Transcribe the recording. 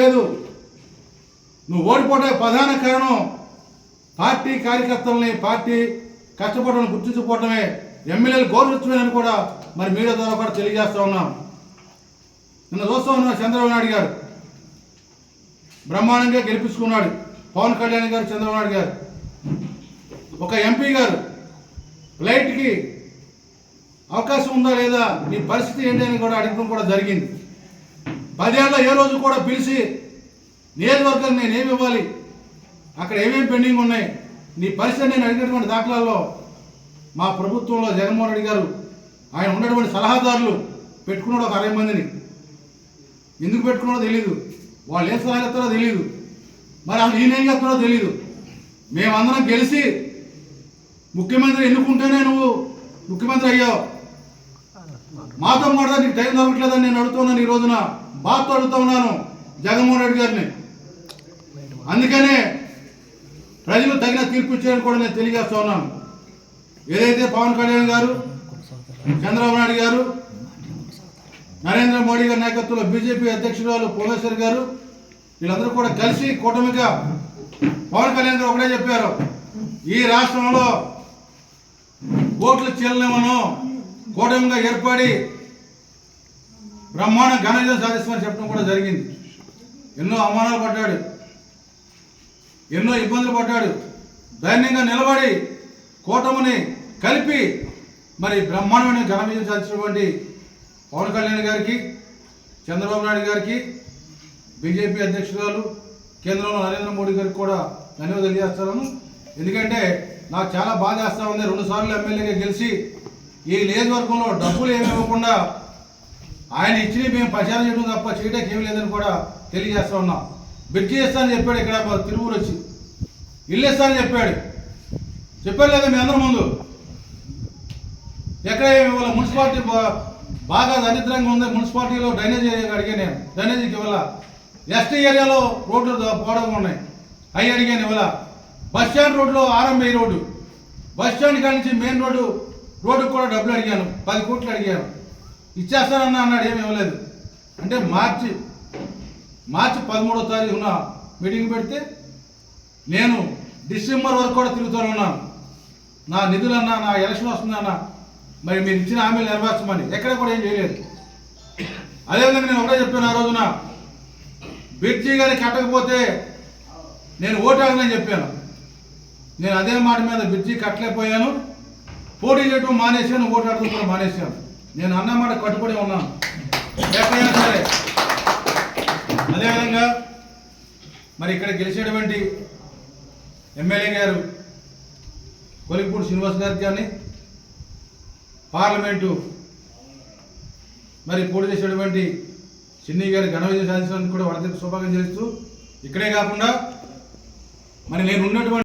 లేదు. నువ్వు ఓడిపోవడానికి ప్రధాన కారణం. పార్టీ కార్యకర్తల్ని పార్టీ కష్టపడడం గుర్తించుకోవటమే. ఎమ్మెల్యేలు గౌరవించమని కూడా మరి మీడియా ద్వారా కూడా తెలియజేస్తా ఉన్నాం. నిన్న చూస్తూ ఉన్నాం చంద్రబాబు నాయుడు గారు. బ్రహ్మాండంగా గెలిపించుకున్నాడు. పవన్ కళ్యాణ్ గారు చంద్రబాబు నాయుడు గారు. ఒక ఎంపీ గారు ఫ్లైట్కి అవకాశం ఉందా లేదా మీ పరిస్థితి ఏంటి అని కూడా అడగడం కూడా జరిగింది. పదేళ్ళ ఏ రోజు కూడా పిలిచి నియోజకవర్గం నేను ఏమి ఇవ్వాలి? అక్కడ ఏమేమి పెండింగ్ ఉన్నాయి? నీ పరిస్థితి నేను అడిగినటువంటి దాఖలాల్లో మా ప్రభుత్వంలో జగన్మోహన్ రెడ్డి గారు ఆయన ఉన్నటువంటి సలహాదారులు పెట్టుకున్నాడు ఒక అరవై మందిని. ఎందుకు పెట్టుకున్నాడో తెలియదు వాళ్ళు ఏం సలహా చెప్తారో తెలియదు మరి అసలు ఈయన ఏం చెప్తారో తెలియదు మేమందరం గెలిచి ముఖ్యమంత్రి ఎన్నుకుంటేనే నువ్వు ముఖ్యమంత్రి అయ్యావు. మాతో మాట నీకు టైం దొరకట్లేదని నేను అడుగుతున్నాను ఈ రోజున. బాధతో ఉన్నాను జగన్మోహన్ రెడ్డి గారిని. అందుకనే ప్రజలు తగిన తీర్పు ఇచ్చారని కూడా నేను తెలియజేస్తా ఉన్నాను. ఏదైతే పవన్ కళ్యాణ్ గారు చంద్రబాబు నాయుడు గారు నరేంద్ర మోడీ గారి నాయకత్వంలో బీజేపీ అధ్యక్షురాలు భువనేశ్వర్ గారు వీళ్ళందరూ కూడా కలిసి కూటమిగా పవన్ కళ్యాణ్ గారు ఒకటే చెప్పారు. ఈ రాష్ట్రంలో ఓట్లు చెల్లమను కూటమిగా ఏర్పడి బ్రహ్మాండం ఘనవిజయం సాధిస్తామని చెప్పడం కూడా జరిగింది. ఎన్నో అవమానాలు పడ్డాడు. ఎన్నో ఇబ్బందులు పడ్డాడు. ధైర్యంగా నిలబడి కూటమిని కలిపి మరి బ్రహ్మాండమైన ఘన విజయం సాధించినటువంటి పవన్ కళ్యాణ్ గారికి చంద్రబాబు నాయుడు గారికి బీజేపీ అధ్యక్షురాలు కేంద్రంలో నరేంద్ర మోడీ గారికి కూడా ధన్యవాదాలు తెలియజేస్తాను. ఎందుకంటే నాకు చాలా బాధ వేస్తూ ఉంది రెండుసార్లు ఎమ్మెల్యేగా గెలిచి ఈ నియోజకవర్గంలో డబ్బులు ఏమి ఇవ్వకుండా ఆయన ఇచ్చిన మేము ప్రచారం చేయడం తప్ప చేయడానికి ఏమి లేదని కూడా తెలియజేస్తా ఉన్నాం. బ్రిడ్జి అని చెప్పాడు ఇక్కడ మా తిరువురు వచ్చి. ఇల్లు ఇస్తానని చెప్పాడు. చెప్పారు లేదా మీ అందరి ముందు? ఎక్కడ ఇవాళ మున్సిపాలిటీ బాగా దరిద్రంగా ఉంది మున్సిపాలిటీలో డ్రైనేజ్ ఏరియా అడిగాను నేను. డ్రైనేజీకి ఇవాళ ఎస్టీ ఏరియాలో రోడ్లు ద- ఉన్నాయి. అవి అడిగాను ఇవాళ బస్ స్టాండ్ రోడ్లో ఆర్ఎంఐ రోడ్డు. బస్ స్టాండ్ కాడి నుంచి మెయిన్ రోడ్డు రోడ్డుకు కూడా డబ్బులు అడిగాను. పది కోట్లు అడిగాను. ఇచ్చేస్తానన్నా అన్నాడు ఏమి ఇవ్వలేదు. అంటే మార్చి మార్చి పదమూడో తారీఖున మీటింగ్ పెడితే నేను డిసెంబర్ వరకు కూడా తిరుగుతూనే ఉన్నాను. నా నిధులన్నా నా ఎలక్షన్ వస్తుందన్నా మరి మీరు ఇచ్చిన హామీలు నెరవేర్చమని ఎక్కడ కూడా ఏం చేయలేదు. అదేవిధంగా నేను ఒకటే చెప్పాను ఆ రోజున బిర్జీ గారి కట్టకపోతే నేను ఓటాగనని చెప్పాను. నేను అదే మాట మీద బిర్జీ కట్టలేకపోయాను. పోటీ చేయడం మానేశాను ఓటాడటం కూడా మానేశాను. నేను అన్నమాట కట్టుబడి ఉన్నాను. ఎక్కడైనా సరే. అదేవిధంగా మరి ఇక్కడ గెలిచేటువంటి ఎమ్మెల్యే గారు కొలిపూడి శ్రీనివాస్ గారికి కానీ పార్లమెంటు మరి పోటీ చేసేటువంటి చిన్ని గారి ఘన విజయం సాధించడానికి కూడా వరద శుభాకాంక్షలు చేస్తూ ఇక్కడే కాకుండా మరి నేను ఉన్నటువంటి